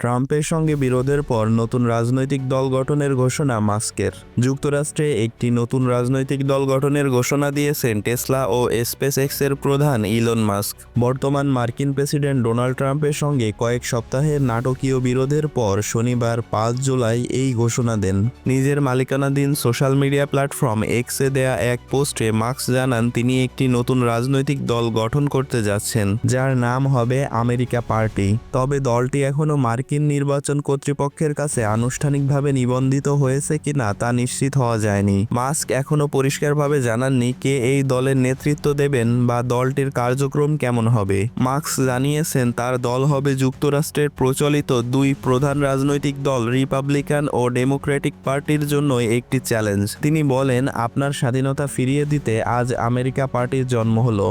ট্রাম্পের সঙ্গে বিরোধের পর নতুন রাজনৈতিক দল গঠনের ঘোষণা মাস্কের। যুক্তরাষ্ট্রে একটি নতুন রাজনৈতিক দল গঠনের ঘোষণা দিয়েছেন টেসলা ও স্পেস এক্সের প্রধান ইলন মাস্ক। বর্তমান মার্কিন প্রেসিডেন্ট ডোনাল্ড ট্রাম্পের সঙ্গে কয়েক সপ্তাহের নাটকীয় বিরোধের পর শনিবার পাঁচ জুলাই এই ঘোষণা দেন। নিজের মালিকানাধীন সোশ্যাল মিডিয়া প্ল্যাটফর্ম এক্সে দেয়া এক পোস্টে মাস্ক জানান, তিনি একটি নতুন রাজনৈতিক দল গঠন করতে যাচ্ছেন, যার নাম হবে আমেরিকা পার্টি। তবে দলটি এখনও মার্কিন নির্বাচন কর্তৃপক্ষের কাছে আনুষ্ঠানিকভাবে নিবন্ধিত হয়েছে কিনা তা নিশ্চিত হওয়া যায়নি। মাস্ক এখনও পরিষ্কারভাবে জানাননি কে এই দলের নেতৃত্ব দেবেন বা দলটির কার্যক্রম কেমন হবে। মার্কস জানিয়েছেন, তার দল হবে যুক্তরাষ্ট্রের প্রচলিত দুই প্রধান রাজনৈতিক দল, রিপাবলিকান ও ডেমোক্রেটিক পার্টির জন্য একটি চ্যালেঞ্জ। তিনি বলেন, আপনার স্বাধীনতা ফিরিয়ে দিতে আজ আমেরিকা পার্টির জন্ম হলো।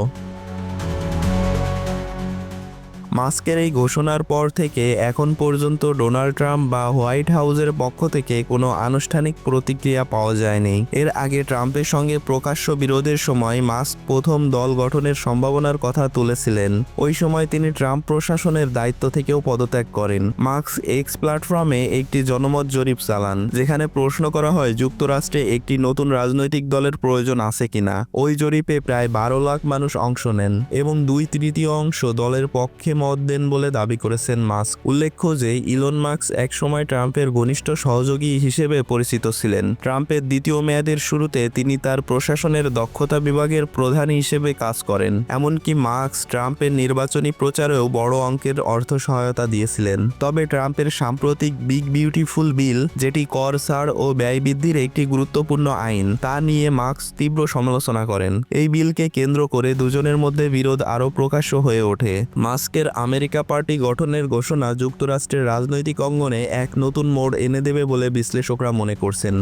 মাস্কের এই ঘোষণার পর থেকে এখন পর্যন্ত ডোনাল্ড ট্রাম্প বা হোয়াইট হাউসের পক্ষ থেকে কোনো আনুষ্ঠানিক প্রতিক্রিয়া পাওয়া যায়নি। এর আগে ট্রাম্পের সঙ্গে প্রকাশ্য বিরোধের সময় মাস্ক প্রথম দল গঠনের সম্ভাবনার কথা তুলেছিলেন। ওই সময় তিনি ট্রাম্প প্রশাসনের দায়িত্ব থেকেও পদত্যাগ করেন। মার্কস এক্স প্ল্যাটফর্মে একটি জনমত জরিপ চালান, যেখানে প্রশ্ন করা হয়, যুক্তরাষ্ট্রে একটি নতুন রাজনৈতিক দলের প্রয়োজন আছে কিনা? ওই জরিপে প্রায় বারো লাখ মানুষ অংশ নেন এবং দুই তৃতীয় অংশ দলের পক্ষে মত দেন বলে দাবি করেছেন মাস্ক। উল্লেখ্য যে, ইলন মার্কস একসময় ট্রাম্পের ঘনিষ্ঠ সহযোগী হিসেবে পরিচিত ছিলেন। ট্রাম্পের দ্বিতীয় মেয়াদের শুরুতে তিনি তার প্রশাসনের দক্ষতা বিভাগের প্রধান হিসেবে কাজ করেন। এমনকি মার্কস ট্রাম্পের নির্বাচনী প্রচারেও বড় অঙ্কের অর্থ সহায়তা দিয়েছিলেন। তবে ট্রাম্পের সাম্প্রতিক বিগ বিউটিফুল বিল, যেটি কর, ছাড় ও ব্যয় বৃদ্ধির একটি গুরুত্বপূর্ণ আইন, তা নিয়ে মার্কস তীব্র সমালোচনা করেন। এই বিলকে কেন্দ্র করে দুজনের মধ্যে বিরোধ আরও প্রকাশ্য হয়ে ওঠে। মাস্কের আমেরিকা পার্টি গঠনের ঘোষণা যুক্তরাষ্ট্রের রাজনৈতিক অঙ্গনে এক নতুন মোড় এনে দেবে বলে বিশ্লেষকরা মনে করছেন।